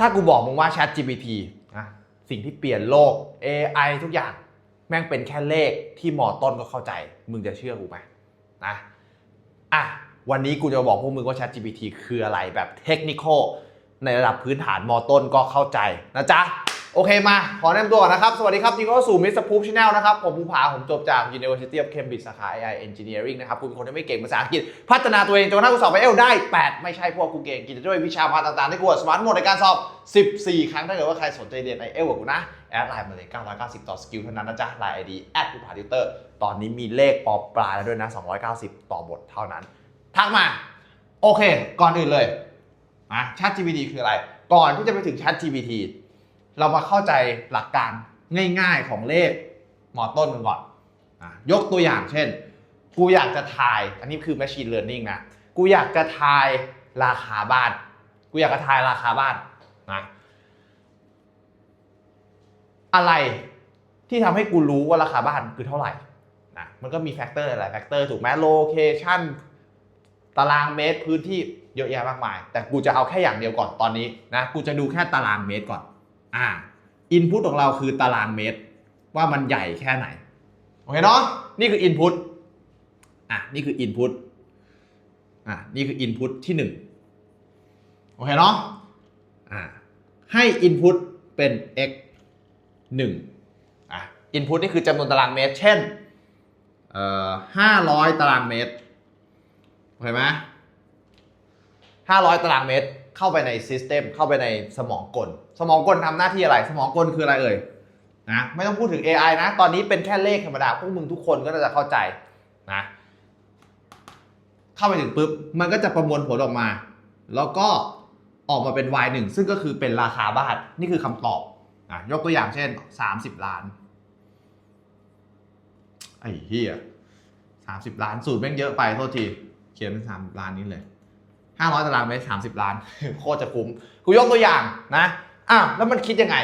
ถ้ากูบอกมึงว่า Chat GPT นะสิ่งที่เปลี่ยนโลก AI ทุกอย่างแม่งเป็นแค่เลขที่มอต้นก็เข้าใจ มึงจะเชื่อกูไหมนะอะวันนี้กูจะบอกพวกมึงว่า Chat GPT คืออะไรแบบเทคนิคในระดับพื้นฐานมอต้นก็เข้าใจนะจ๊ะ โอเคมา ขอแนะนำตัวก่อนนะครับ สวัสดีครับยินดีต้อนรับสู่ Mr. Poop Channel นะครับ ผมภูผา ผมจบจาก University of Cambridge สาขา AI Engineering นะครับกูเป็นคนที่ไม่เก่งภาษาอังกฤษ พัฒนาตัวเองจนกระทั่งกูสอบไปเอลได้ 8 ไม่ใช่พวกกูเก่งกินด้วยวิชาพาต่างๆที่กูสมาร์ทหมดในการสอบ 14 ครั้งถ้าเกิดว่าใครสนใจเรียนไอเอลกับกูนะ แอดไลน์มาเลย 990 ต่อสกิลเท่านั้นนะจ๊ะไลน์ไอดีแอดภูผาติวเตอร์ตอนนี้มีเลขปอปลายแล้วด้วยนะ 290 ต่อบทเท่านั้นทักมาโอเค ก่อนอื่นเลยนะ Chat GPT คืออะไร ก่อนที่จะไปถึง Chat GPT เรามาเข้าใจหลักการง่าย ๆของเลขมอต้นกันก่อนยกตัวอย่างเช่น กูอยากจะทาย อันนี้คือ machine learning นะ กูอยากจะทายราคาบ้าน กูอยากจะทายราคาบ้านนะอะไรที่ทำให้กูรู้ว่าราคาบ้านคือเท่าไหร่นะมันก็มีแฟกเตอร์หลายแฟกเตอร์ถูกไหมโลเคชันตารางเมตรพื้นที่เยอะแยะมากมาย แต่กูจะเอาแค่อย่างเดียวก่อนตอนนี้นะ กูจะดูแค่ตารางเมตรก่อน อ่าอินพุตของเราคือตารางเมตร ว่ามันใหญ่แค่ไหน โอเคเนาะนี่คืออินพุตอะนี่คืออินพุตอะนี่คืออินพุตที่ 1 โอเคเนาะอ่าให้อินพุตเป็น x 1อะอินพุตนี่คือจำนวนตารางเมตร เช่นเอ่อ500ตารางเมตร โอเคไหม500ตารางเมตร เข้าไปในซิสเต็มเข้าไปในสมองกล สมองกลทำหน้าที่อะไร สมองกลคืออะไรเอ่ยนะไม่ต้องพูดถึง AI นะ ตอนนี้เป็นแค่เลขธรรมดาพวกมึงทุกคนก็จะเข้าใจนะเข้าไปถึงปุ๊บมันก็จะประมวลผลออกมา แล้วก็ออกมาเป็น y 1 ซึ่งก็คือเป็นราคาบ้านนี่คือคำตอบอะยกตัวอย่างเช่น 30 ล้านไอ้เหี้ย30ล้านสูตรแม่งเยอะไปโทษที เขียนเป็น30ล้านนี้เลย 500ตารางเมตร30 ล้าน โคตรจะคุ้ม กูยกตัวอย่างนะอ้าวแล้วมันคิดยังไง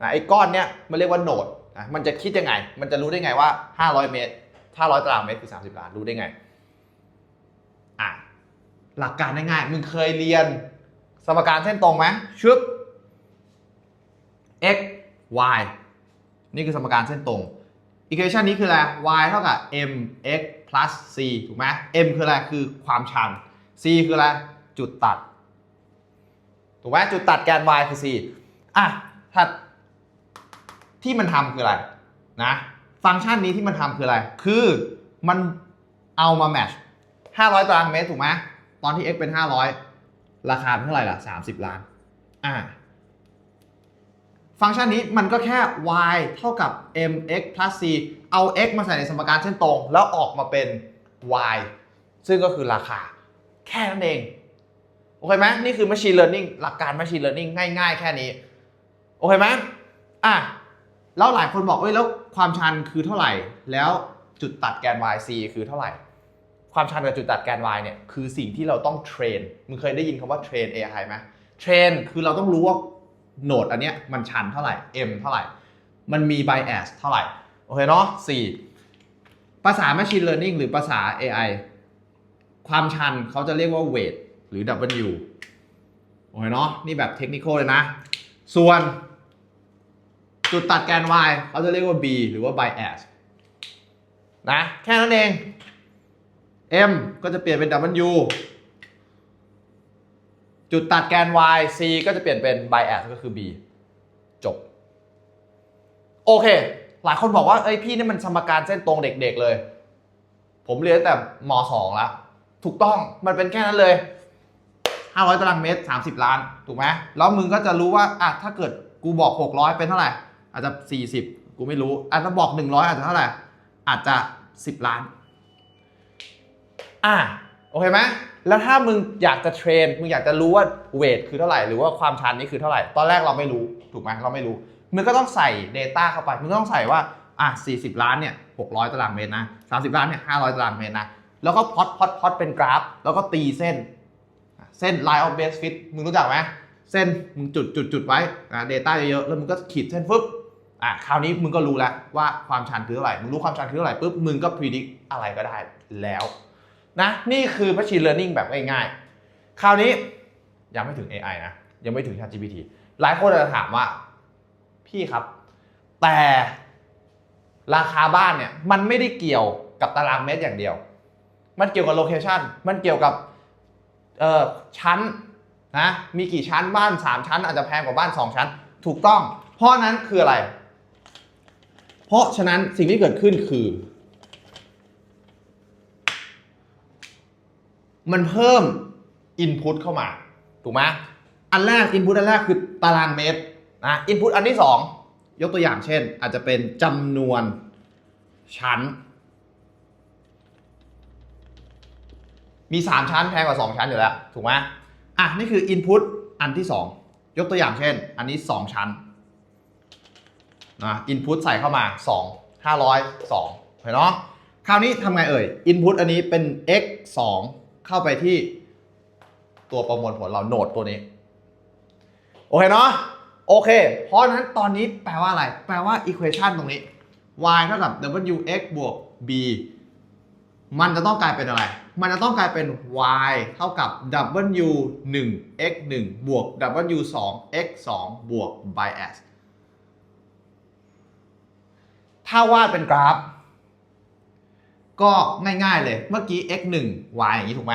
นะไอ้ก้อนเนี้ยมันเรียกว่าโหนดนะมันจะคิดยังไง มันจะรู้ได้ไงว่า 500 เมตร 500 ตารางเมตรคือ 30 ล้าน รู้ได้ไงอะหลักการง่ายๆมึงเคยเรียนสมการเส้นตรงไหมชึบ x y นี่คือสมการเส้นตรง equation นี้คืออะไร y เท่ากับ mx plus c ถูกไหม m คืออะไร คือความชัน c คืออะไร จุดตัดถูกไหมจุดตัดแกน y คือ c อะถ้าที่มันทำคืออะไรนะฟังก์ชันนี้ที่มันทำคืออะไร คือมันเอามาแมช500ตารางเมตรถูกไหมตอนที่ x เป็น 500 ราคาเป็นเท่าไหร่ล่ะ 30 ล้านอ่าฟังก์ชันนี้มันก็แค่ y เท่ากับ mx plus c เอา x มาใส่ในสมการเส้นตรง แล้วออกมาเป็น y ซึ่งก็คือราคา แค่นั้นเอง อเคไหมนี่คือ machine learning หลักการ machine learning ง่าย ๆ แค่นี้ โอเคไหมอะแล้วหลายคนบอกเอ้ยแล้วความชันคือเท่าไหร่ แล้วจุดตัดแกน y c คือเท่าไหร่ ความชันกับจุดตัดแกน y เนี่ยคือสิ่งที่เราต้องเทรนมึงเคยได้ยินคำว่าเทรน AI ไหมเทรนคือเราต้องรู้ว่าโหนดอันเนี้ยมันชันเท่าไหร่ m เท่าไหร่ มันมี bias เท่าไหร่ โอเคเนาะ4ภาษา machine learning หรือภาษา AI ความชันเขาจะเรียกว่า weight หรือ W โอเคเนาะนี่แบบเทคนิคเลยนะ ส่วน จุดตัดแกน y เขาจะเรียกว่า b หรือว่า bias นะ แค่นั้นเอง m ก็จะเปลี่ยนเป็น w จุดตัดแกน y c ก็จะเปลี่ยนเป็น bias ก็คือ b จบ โอเค หลายคนบอกว่าเอ้ยพี่นี่มันสมการเส้นตรงเด็กๆเลย ผมเรียนแต่ม .2 แล้ว ถูกต้องมันเป็นแค่นั้นเลย 500ตารางเมตร 30 ล้าน ถูกไหมแล้วมึงก็จะรู้ว่าอะถ้าเกิดกูบอก 600 เป็นเท่าไหร่ อาจจะ 40 กูไม่รู้อาจจะบอก 100 อาจจะเท่าไหร่ อาจจะ 10 ล้าน อะโอเคไหมแล้วถ้ามึงอยากจะเทรน มึงอยากจะรู้ว่าเวทคือเท่าไหร่ หรือว่าความชันนี้คือเท่าไหร่ ตอนแรกเราไม่รู้ ถูกไหมเราไม่รู้ มึงก็ต้องใส่ Data เข้าไป มึงต้องใส่ว่า อะ 40 ล้านเนี่ย 600 ตารางเมตรนะ 30 ล้านเนี่ย 500 ตารางเมตรนะ แล้วก็พอดพอดพอดเป็นกราฟ แล้วก็ตีเส้น เส้น line of base fit มึงรู้จักไหมเส้นมึงจุดจุดจุดไว้อ่า data เยอะๆแล้วมึงก็ขีดเส้นฟึบอะคราวนี้มึงก็รู้แล้วว่าความชันคือเท่าไหร่ มึงรู้ความชันคือเท่าไหร่ปุ๊บมึงก็ predict อะไรก็ได้แล้วนะนี่คือ machine learning แบบง่ายๆ คราวนี้ยังไม่ถึง AI นะ ยังไม่ถึง ChatGPT หลายคนอาจจะถามว่า พี่ครับ แต่ราคาบ้านเนี่ยมันไม่ได้เกี่ยวกับตารางเมตรอย่างเดียว มันเกี่ยวกับโลเคชันมันเกี่ยวกับ เออชั้นนะมีกี่ชั้นบ้าน 3 ชั้น อาจจะแพงกว่าบ้าน 2 ชั้น ถูกต้อง เพราะนั้นคืออะไร เพราะฉะนั้นสิ่งที่เกิดขึ้นคือ มันเพิ่ม Input เข้ามา ถูกไหมอันแรก Input อันแรกคือตารางเมตรนะ Input อันที่ 2 ยกตัวอย่างเช่น อาจจะเป็นจำนวนชั้น มี 3 ชั้นแพงกว่า 2 ชั้นอยู่แล้ว ถูกไหมอะ นี่คือ Input อันที่ 2 ยกตัวอย่างเช่น อันนี้ 2 ชั้นนะ Input ใส่เข้ามา 2 502เห็นเนาะคราวนี้ทำไงเอ่ย Input อันนี้เป็น x 2 เข้าไปที่ตัวประมวลผลเราโนดตัวนี้ โอเคเนาะโอเค เพราะฉะนั้นตอนนี้แปลว่าอะไร แปลว่า equation ตรงนี้ y เท่ากับ wx บวก b มันจะต้องกลายเป็นอะไร มันจะต้องกลายเป็น y เท่ากับ w 1 x 1บวก w 2 x 2บวก bias ถ้าวาดเป็นกราฟ ก็ง่ายๆเลยเมื่อกี้ x 1 y อย่างนี้ถูกไหม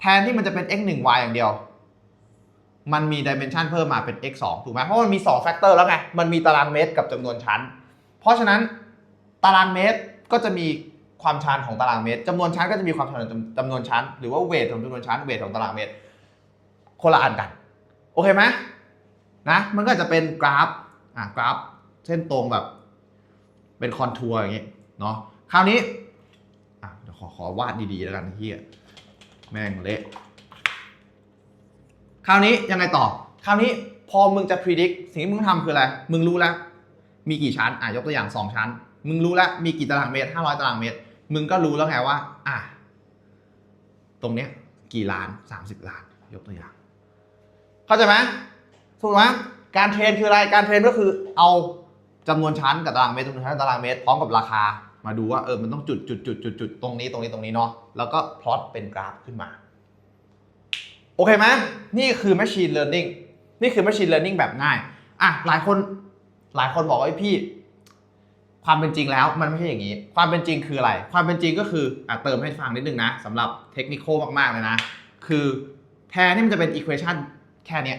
แทนที่มันจะเป็น x 1 y อย่างเดียว มันมีดิเมนชันเพิ่มมาเป็น x 2ถูกไหมเพราะมันมี2แฟกเตอร์แล้วไง มันมีตารางเมตรกับจำนวนชั้น เพราะฉะนั้นตารางเมตรก็จะมี ความชันของตารางเมตรจำนวนชั้นก็จะมีความชันของจำนวนชั้น หรือว่าเวทของจำนวนชั้นเวทของตารางเมตร คนละอันกัน โอเคไหมนะมันก็จะเป็นกราฟอะกราฟเส้นตรงแบบเป็นคอนทัวร์อย่างงี้เนาะคราวนี้อะเดี๋ยวขอขอวาดดีๆแล้วกันเฮียแม่งเละคราวนี้ยังไงต่อ คราวนี้พอมึงจะ predict สิ่งที่มึงทำคืออะไร มึงรู้แล้ว มีกี่ชั้น อะยกตัวอย่าง 2 ชั้น มึงรู้แล้ว มีกี่ตารางเมตร 500 ตารางเมตร มึงก็รู้แล้วไงว่า อะ ตรงเนี้ย กี่ล้าน30ล้าน ยกตัวอย่าง เข้าใจไหมถูกไหมการเทรนคืออะไร การเทรนก็คือเอาจำนวนชั้นกับตารางเมตรจำนวนชั้นตารางเมตรพร้อมกับราคา มาดูว่าเออมันต้องจุดจุดจุดจุดจุดตรงนี้ตรงนี้ตรงนี้เนาะแล้วก็พลอตเป็นกราฟขึ้นมา โอเคไหมนี่คือ Machine Learning นี่คือ Machine Learning แบบง่าย อะ หลายคนหลายคนบอกว่าพี่ ความเป็นจริงแล้วมันไม่ใช่อย่างนี้ ความเป็นจริงคืออะไร ความเป็นจริงก็คืออะเติมให้ฟังนิดนึงนะสำหรับเทคนิคมากๆเลยนะ คือแทนที่มันจะเป็น equation แค่เนี้ย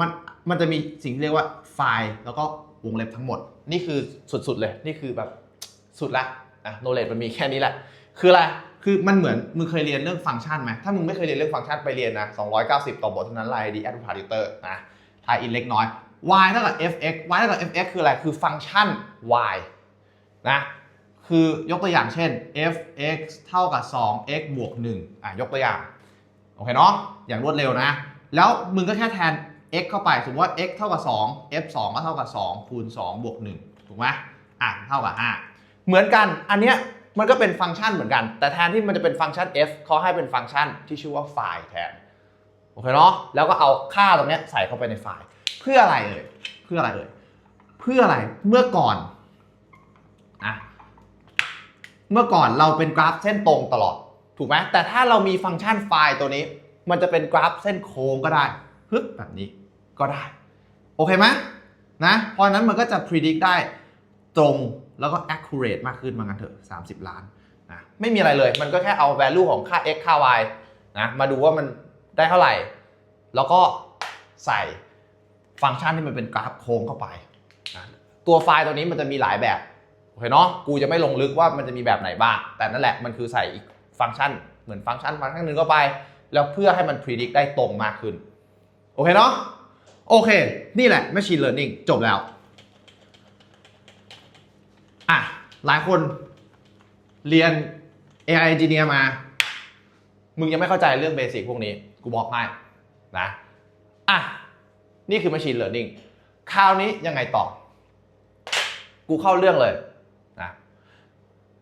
มันมันจะมีสิ่งที่เรียกว่าไฟล์แล้วก็วงเล็บทั้งหมด นี่คือสุดๆเลย นี่คือแบบสุดละอะ knowledge มันมีแค่นี้แหละ คืออะไร คือมันเหมือนมึงเคยเรียนเรื่องฟังก์ชันไหมถ้ามึงไม่เคยเรียนเรื่องฟังก์ชันไปเรียนนะ290 ต่อบทเท่านั้นไลน์ดีแอดพาริเตอร์นะทายอินเล็กน้อย y เท่ากับ fx y เท่ากับ fx คืออะไร คือฟังก์ชัน y นะคือยกตัวอย่างเช่น fx เท่ากับ 2x บวก1อะยกตัวอย่างโอเคเนาะอย่างรวดเร็วนะ แล้วมึงก็แค่แทน x เข้าไปสมมติว่า x เท่ากับ 2 f 2ก็เท่ากับ 2 คูณ 2 บวก 1 ถูกไหมอะเท่ากับ 5 เหมือนกันอันเนี้ยมันก็เป็นฟังก์ชันเหมือนกัน แต่แทนที่มันจะเป็นฟังก์ชัน f เขาให้เป็นฟังก์ชันที่ชื่อว่าไฟล์แทนโอเคเนาะแล้วก็เอาค่าตรงเนี้ยใส่เข้าไปในไฟล์ เพื่ออะไรเอ่ยเพื่ออะไรเอ่ยเพื่ออะไรเมื่อก่อนอะ เมื่อก่อนเราเป็นกราฟเส้นตรงตลอด ถูกไหมแต่ถ้าเรามีฟังก์ชันไฟล์ตัวนี้ มันจะเป็นกราฟเส้นโค้งก็ได้ฮึบแบบนี้ก็ได้ โอเคไหมนะเพราะนั้นมันก็จะ predict ได้ตรงแล้วก็ accurate มากขึ้นมากันเถอะ 30 ล้านนะไม่มีอะไรเลย มันก็แค่เอา value ของค่า x ค่า y นะมาดูว่ามันได้เท่าไหร่ แล้วก็ใส่ฟังก์ชันที่มันเป็นกราฟโค้งเข้าไปนะตัวไฟล์ตัวนี้มันจะมีหลายแบบ โอเคเนาะกูจะไม่ลงลึกว่ามันจะมีแบบไหนบ้าง แต่นั่นแหละมันคือใส่อีกฟังก์ชัน เหมือนฟังก์ชันฟังก์ชันหนึ่งเข้าไป แล้วเพื่อให้มัน predict ได้ตรงมากขึ้น โอเคเนาะโอเค นี่แหละ machine learning จบแล้วอะหลายคนเรียน AI engineer มา มึงยังไม่เข้าใจเรื่องเบสิกพวกนี้ กูบอกให้นะอะนี่คือ machine learning คราวนี้ยังไงต่อ กูเข้าเรื่องเลย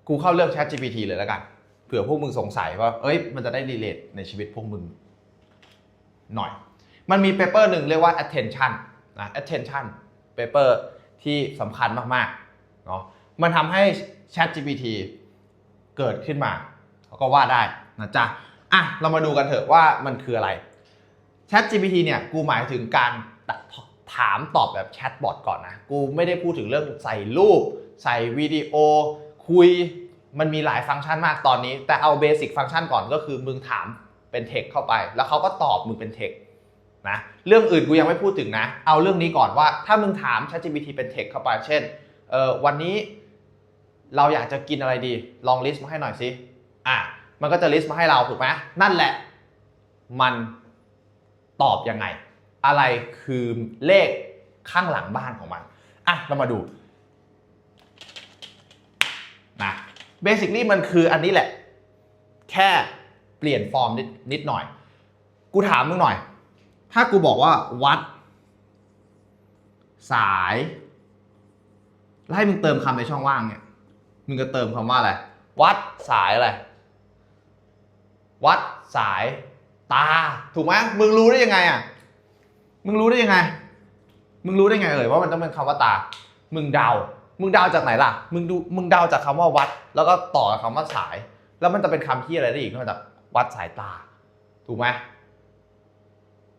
กูเข้าเรื่อง Chat GPT เลยแล้วกันเผื่อพวกมึงสงสัยว่าเอ้ยมันจะได้ relate ในชีวิตพวกมึงหน่อย มันมีเปเปอร์หนึ่งเรียกว่า attention นะ attention paper ที่สำคัญมากๆเนาะมันทำให้ Chat GPT เกิดขึ้นมาเขาก็ว่าได้นะจ๊ะอะเรามาดูกันเถอะว่ามันคืออะไร Chat GPT เนี่ยกูหมายถึงการถามตอบแบบแชทบอทก่อนนะ กูไม่ได้พูดถึงเรื่องใส่รูป ใส่วิดีโอ คุยมันมีหลายฟังก์ชันมากตอนนี้ แต่เอาเบสิกฟังก์ชันก่อนก็คือมึงถามเป็นเทคเข้าไป แล้วเขาก็ตอบมึงเป็นเทคนะเรื่องอื่นกูยังไม่พูดถึงนะ เอาเรื่องนี้ก่อนว่าถ้ามึงถาม ChatGPT เป็นเทคเข้าไป เช่นเออวันนี้เราอยากจะกินอะไรดีลองลิสต์มาให้หน่อยสิอะมันก็จะลิสต์มาให้เราถูกไหมนั่นแหละ มันตอบยังไง อะไรคือเลขข้างหลังบ้านของมันอะเรามาดูนะ เบสิค l y มันคืออันนี้แหละ แค่เปลี่ยนฟอร์มนิดนิดหน่อย กูถามมึงหน่อย ถ้ากูบอกว่าวัด สายแล้วให้มึงเติมคำในช่องว่างเนี่ย มึงจะเติมคำว่าอะไร วัดสายอะไร วัดสายตา ถูกไหมมึงรู้ได้ยังไงอะ มึงรู้ได้ยังไง มึงรู้ได้ไงเอ่ยว่ามันต้องเป็นคำว่าตา มึงเดา มึงเดาจากไหนล่ะ มึงดูมึงเดาจากคำว่าวัด แล้วก็ต่อกับคำว่าสาย แล้วมันจะเป็นคำที่อะไรได้อีกนอกจากวัดสายตา ถูกไหม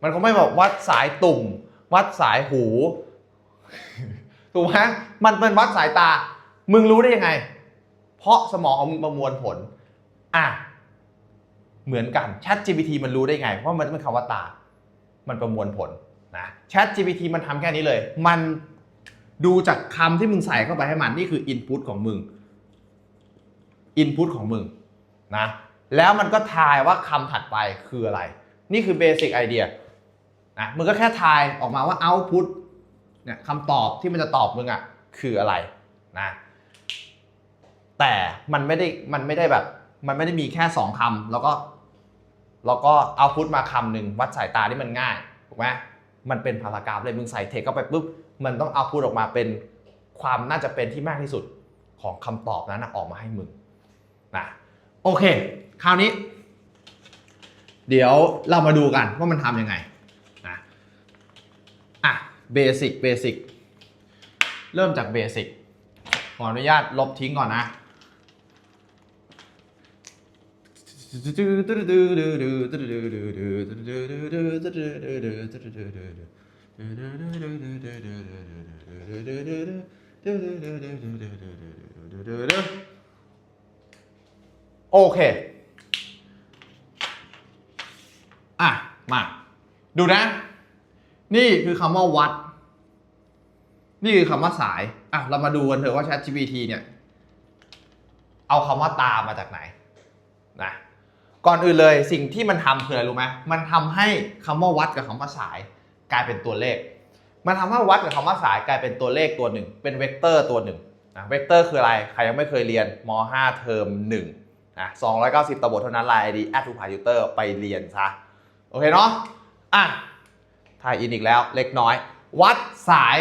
มันคงไม่บอกวัดสายตุ่ม วัดสายหู ถูกไหมมันเป็นวัดสายตา มึงรู้ได้ยังไง เพราะสมองของมึงประมวลผล อะ เหมือนกัน Chat GPT มันรู้ได้ไง เพราะมันเป็นคำว่าตา มันประมวลผลนะ Chat GPT มันทำแค่นี้เลย มัน ดูจากคำที่มึงใส่เข้าไปให้มันนี่คือ Input ของมึง Input ของมึงนะแล้วมันก็ทายว่าคำถัดไปคืออะไร นี่คือ Basic Idea นะมึงก็แค่ทายออกมาว่า Output เนี่ยคำตอบที่มันจะตอบมึงอะ่ะคืออะไรนะแต่มันไม่ได้มันไม่ได้แบบ มันไม่ได้มีแค่สองคำแล้วก็แล้วก็เอาพุทมาคำหนึ่งวัดสายตาที่มันง่ายถูกไหม มันเป็นพารากราฟเลยมึงใส่เทคเข้าไปปุ๊บมันต้องเอาพุทออกมาเป็นความน่าจะเป็นที่มากที่สุดของคำตอบนั้นนะออกมาให้มึงนะโอเค คราวนี้ เดี๋ยวเรามาดูกันว่ามันทำยังไงนะอะเบสิกเบสิกเริ่มจากเบสิกขออนุญาตลบทิ้งก่อนนะ โอเค อะ มา ดูนะ นี่คือคำว่าวัด นี่คือคำว่าสาย อะ เรามาดูกันเถอะว่า ChatGPT เนี่ย เอาคำว่าตามาจากไหน ก่อนอื่นเลยสิ่งที่มันทำคืออะไรรู้ไหมมันทำให้คำว่าวัดกับคำว่าสายกลายเป็นตัวเลข มันทำให้วัดกับคำว่าสายกลายเป็นตัวเลขตัวหนึ่ง เป็นเวกเตอร์ตัวหนึ่งนะเวกเตอร์คืออะไร ใครยังไม่เคยเรียนม .5 เทอม1นะ290ตวบทเท่านั้นไลน์ ID at ทูพายูเตอร์ไปเรียนซะ โอเคเนาะ อะถ่ายอินอีกแล้วเล็กน้อย วัดสาย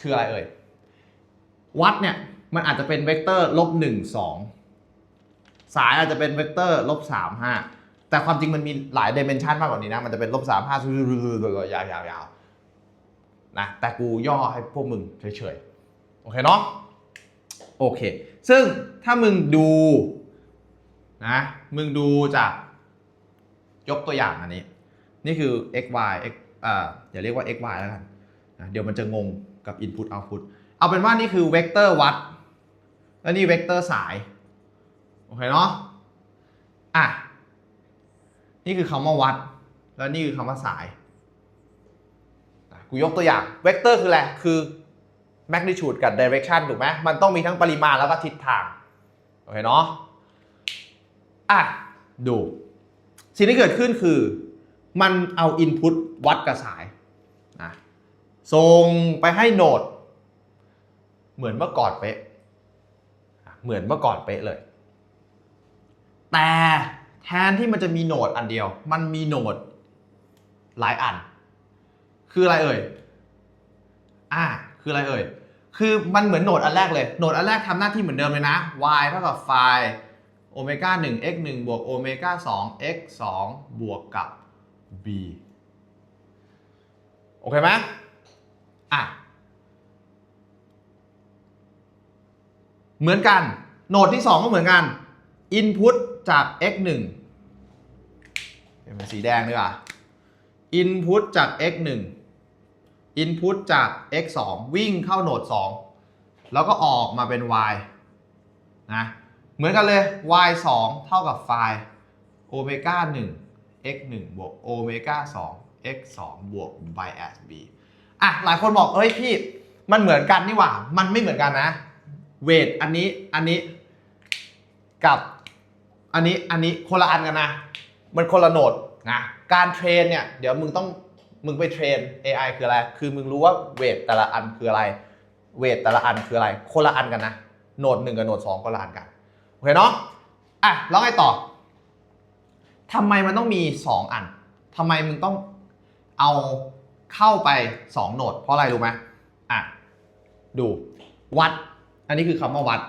คืออะไรเอ่ย วัดเนี่ย มันอาจจะเป็นเวกเตอร์ลบ1 2 สายอาจจะเป็นเวกเตอร์ลบ3 5แต่ความจริงมันมีหลายเดเมนชันมากกว่านี้นะ มันจะเป็นลบสามห้ายาวยาวๆนะ แต่กูย่อให้พวกมึงเฉยๆ โอเคเนาะ โอเค ซึ่งถ้ามึงดูนะ มึงดูจากยกตัวอย่างอันนี้ นี่คือ x y x อ่าอย่าเรียกว่า x y แล้วกันนะเดี๋ยวมันจะงงกับ input output เอาเป็นว่านี่คือเวกเตอร์วัด แล้วนี่เวกเตอร์สาย โอเคเนาะอะนี่คือคำว่าวัด แล้วนี่คือคำว่าสายกูยกตัวอย่างเวกเตอร์คืออะไร คือ magnitude กับ direction ถูกไหมมันต้องมีทั้งปริมาณแล้วก็ทิศทาง โอเคเนาะอะ ดู สิ่งที่เกิดขึ้นคือ มันเอา input วัดกับสายนะส่งไปให้โหนด เหมือนเมื่อก่อนเป๊ะ เหมือนเมื่อก่อนเป๊ะเลย แต่แทนที่มันจะมีโหนดอันเดียว มันมีโหนดหลายอัน คืออะไรเอ่ย อ่า คืออะไรเอ่ย คือมันเหมือนโหนดอันแรกเลย โหนดอันแรกทำหน้าที่เหมือนเดิมเลยนะ y เท่ากับไฟโอเมก้า1 x 1บวกโอเมก้า2 x 2บวกกับ b โอเคไหมอะ เหมือนกัน โหนดที่ 2 ก็เหมือนกัน input จาก x 1เป็นสีแดงดีกว่า input จาก x 1 input จาก x 2วิ่งเข้าโหนด 2 แล้วก็ออกมาเป็น y นะเหมือนกันเลย y 2เท่ากับไฟล์โอเมก้า1 x 1บวกโอเมก้า2 x 2บวก bias b อะ หลายคนบอกเอ้ยพี่ มันเหมือนกันนี่หว่า มันไม่เหมือนกันนะ เวทอันนี้ อันนี้ กับ อันนี้อันนี้คนละอันกันนะ มันคนละโหนดนะการเทรนเนี่ยเดี๋ยวมึงต้องมึงไปเทรน AI คืออะไร คือมึงรู้ว่าเวทแต่ละอันคืออะไร เวทแต่ละอันคืออะไร คนละอันกันนะ โหนดหนึ่งกับโหนดสองคนละอันกัน โอเคเนาะ อะแล้วไงต่อทำไมมันต้องมี 2 อันทำไมมึงต้องเอาเข้าไป 2 โหนด เพราะอะไรรู้ไหมอะ ดู วัด อันนี้คือคำว่าวัด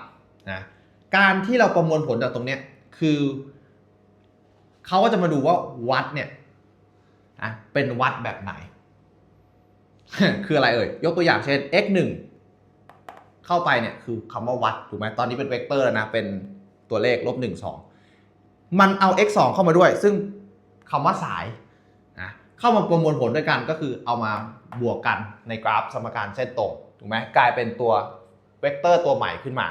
นะ การที่เราประมวลผลจากตรงเนี้ย คือเขาก็จะมาดูว่าวัดเนี่ยอะเป็นวัดแบบไหน คืออะไรเอ่ย ยกตัวอย่างเช่น x 1เข้าไปเนี่ยคือคำว่าวัดถูกไหมตอนนี้เป็นเวกเตอร์แล้วนะ เป็นตัวเลขลบหนึ่งสองมันเอา x 2เข้ามาด้วย ซึ่งคำว่าสายนะเข้ามาประมวลผลด้วยกันก็คือเอามาบวกกันในกราฟสมการเส้นตรงถูกไหมกลายเป็นตัวเวกเตอร์ตัวใหม่ขึ้นมา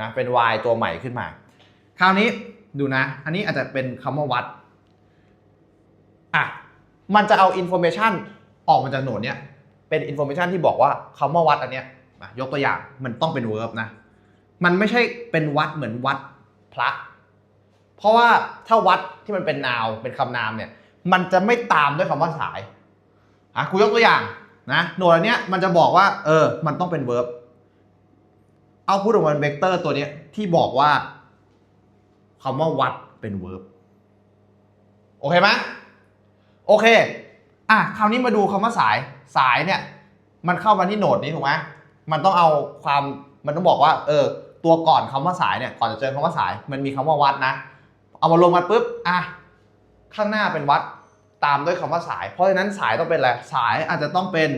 นะเป็น y ตัวใหม่ขึ้นมา คราวนี้ดูนะ อันนี้อาจจะเป็นคำว่าวัดอะมันจะเอา information ออกมาจากโหนดเนี้ยเป็น information ที่บอกว่าคำว่าวัดอันเนี้ยยกตัวอย่างมันต้องเป็น verb นะ มันไม่ใช่เป็นวัดเหมือนวัดพระ เพราะว่าถ้าวัดที่มันเป็นนาวเป็นคำนามเนี่ย มันจะไม่ตามด้วยคำว่าสายอะกูยกตัวอย่างนะโหนดอันเนี้ยมันจะบอกว่าเออ มันต้องเป็น verb เอาพูดออกมาเป็นเวกเตอร์ตัวเนี้ยที่บอกว่า คำว่าวัดเป็น verb โอเคไหมโอเคอะคราวนี้มาดูคำว่าสายสายเนี่ย มันเข้ามาที่โหนดนี้ถูกไหมมันต้องเอาความมันต้องบอกว่า เออ ตัวก่อนคำว่าสายเนี่ยก่อนจะเจอคำว่าสาย มันมีคำว่าวัดนะ เอามาลงมาปุ๊บอะข้างหน้าเป็นวัดตามด้วยคำว่าสาย เพราะฉะนั้นสายต้องเป็นอะไรสายอาจจะต้องเป็น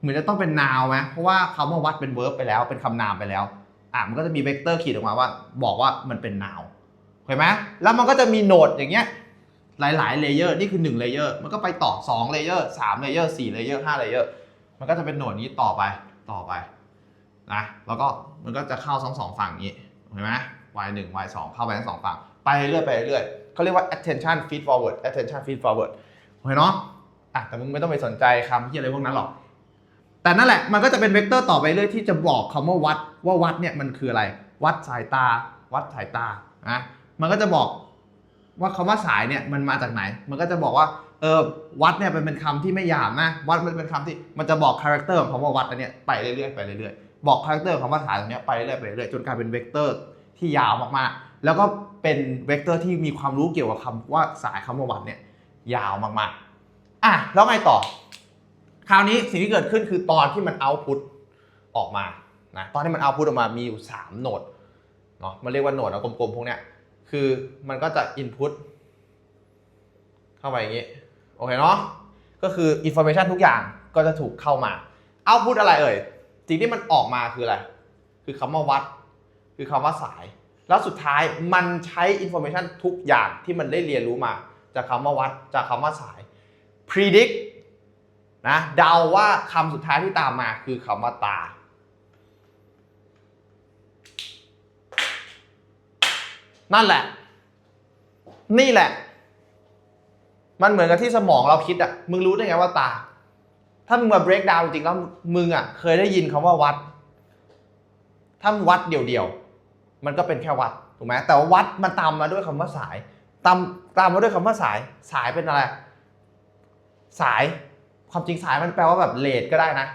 เหมือนจะต้องเป็นนาวไหมเพราะว่าคำว่าวัดเป็นเวิร์บไปแล้ว เป็นคำนามไปแล้วอะมันก็จะมีเวกเตอร์ขีดออกมาว่า บอกว่ามันเป็นนาว เห็นไหมแล้วมันก็จะมีโหนดอย่างเงี้ยหลายๆเลเยอร์นี่คือ1เลเยอร์มันก็ไปต่อ2เลเยอร์3เลเยอร์4เลเยอร์5เลเยอร์มันก็จะเป็นโหนดนี้ต่อไปต่อไปนะแล้วก็มันก็จะเข้าทั้งสองฝั่งนี้เห็นไหม y 1 y 2เข้าไปทั้งสองฝั่งไปเรื่อยไปเรื่อยเขาเรียกว่า attention feed forward attention feed forward โอเคเนาะอะแต่มึงไม่ต้องไปสนใจคำที่อะไรพวกนั้นหรอก แต่นั่นแหละมันก็จะเป็นเวกเตอร์ต่อไปเรื่อยที่จะบอกคำว่าวัดว่าวัดเนี่ยมันคืออะไร วัดสายตา วัดสายตานะ มันก็จะบอกว่าคำว่าสายเนี่ยมันมาจากไหน มันก็จะบอกว่าเออวัดเนี่ยมันเป็นคำที่ไม่หยาบนะวัดมันเป็นคำที่มันจะบอกคาแรคเตอร์ของคำว่าวัดอันเนี้ยไปเรื่อยๆไปเรื่อยๆบอกคาแรคเตอร์ของคำว่าสายตรงเนี้ยไปเรื่อยๆไปเรื่อยๆจนกลายเป็นเวกเตอร์ที่ยาวมากๆ แล้วก็เป็นเวกเตอร์ที่มีความรู้เกี่ยวกับคำว่าสายคำว่าวัดเนี่ยยาวมากๆอะแล้วไงต่อ คราวนี้สิ่งที่เกิดขึ้นคือตอนที่มันเอาพุตออกมานะตอนที่มันเอาพุตออกมามีอยู่3โหนดเนาะมันเรียกว่าโหนดเอากลมๆพวกเนี้ย คือมันก็จะ input เข้าไปอย่างนี้ โอเคเนาะก็คือ information ทุกอย่างก็จะถูกเข้ามา เอาพุตอะไรเอ่ยสิ่งที่มันออกมาคืออะไร คือคำว่าวัด คือคำว่าสาย แล้วสุดท้ายมันใช้ information ทุกอย่างที่มันได้เรียนรู้มา จากคำว่าวัด จากคำว่าสาย predict นะเดาว่าคำสุดท้ายที่ตามมาคือคำว่าตา นั่นแหละ นี่แหละ มันเหมือนกับที่สมองเราคิดอะมึงรู้ได้ไงว่าตา ถ้ามึงมา break down จริงๆแล้วมึงอะเคยได้ยินคำว่าวัด ถ้ามึงวัดเดี่ยวๆ มันก็เป็นแค่วัดถูกไหมแต่ว่าวัดมันตามมาด้วยคำว่าสายตามตามมาด้วยคำว่าสาย สายเป็นอะไร สายความจริงสายมันแปลว่าแบบเลทก็ได้นะ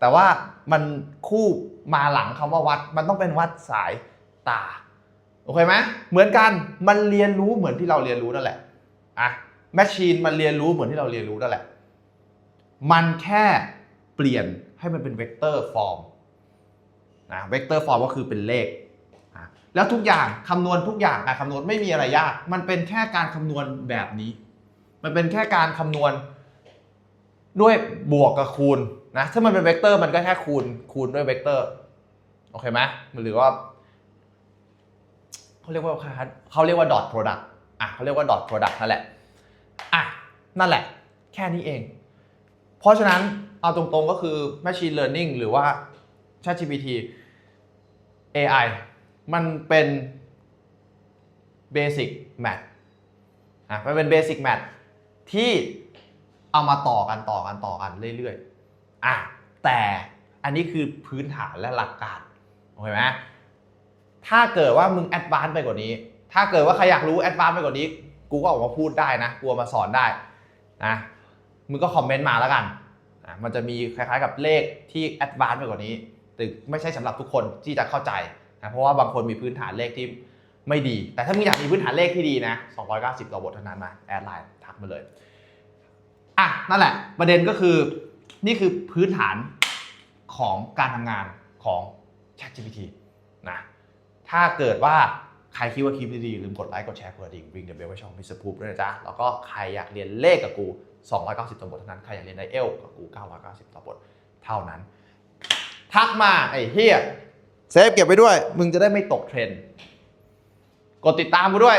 แต่ว่ามันคู่มาหลังคำว่าวัด มันต้องเป็นวัดสายตา โอเคไหมเหมือนกันมันเรียนรู้เหมือนที่เราเรียนรู้นั่นแหละอะแมชชีนมันเรียนรู้เหมือนที่เราเรียนรู้นั่นแหละ มันแค่เปลี่ยนให้มันเป็นเวกเตอร์ฟอร์มนะเวกเตอร์ฟอร์มก็คือเป็นเลขอะแล้วทุกอย่างคำนวณทุกอย่างการคำนวณไม่มีอะไรยาก มันเป็นแค่การคำนวณแบบนี้ มันเป็นแค่การคำนวณด้วยบวกกับคูณนะถ้ามันเป็นเวกเตอร์มันก็แค่คูณคูณด้วยเวกเตอร์โอเคไหมหรือว่า เขาเรียกว่าเขาเรียกว่า dot product อะเขาเรียกว่า dot product นั่นแหละอะนั่นแหละ แค่นี้เอง เพราะฉะนั้นเอาตรงๆก็คือ Machine Learning หรือว่า ChatGPT AI มันเป็น Basic Math อะมันเป็น Basic Math ที่เอามาต่อกันต่อกันต่อกันเรื่อยๆอะแต่อันนี้คือพื้นฐานและหลักการโอเคไหม ถ้าเกิดว่ามึงแอดวานซ์ไปกว่านี้ ถ้าเกิดว่าใครอยากรู้แอดวานซ์ไปกว่านี้ กูก็ออกมาพูดได้นะกูมาสอนได้นะมึงก็คอมเมนต์มาแล้วกันอะมันจะมีคล้ายๆกับเลขที่แอดวานซ์ไปกว่านี้แต่ไม่ใช่สำหรับทุกคนที่จะเข้าใจนะเพราะว่าบางคนมีพื้นฐานเลขที่ไม่ดี แต่ถ้ามึงอยากมีพื้นฐานเลขที่ดีนะ 290ต่อบทเท่านั้นมาแอดไลน์ทักมาเลยอะนั่นแหละ ประเด็นก็คือนี่คือพื้นฐานของการทำงานของ ChatGPT นะ ถ้าเกิดว่าใครคิดว่าคลิปดีๆลืมกดไลค์กดแชร์กดดิ่ง ring the bell ไว้ช่องมิสเตอร์พูด้วยนะจ๊ะ แล้วก็ใครอยากเรียนเลขกับกู 290ต่อบทเท่านั้น ใครอยากเรียนไดเอลกับกู 990ต่อบทเท่านั้น ทักมาไอ้เฮียเซฟเก็บไว้ด้วย มึงจะได้ไม่ตกเทรนด์กดติดตามกูด้วย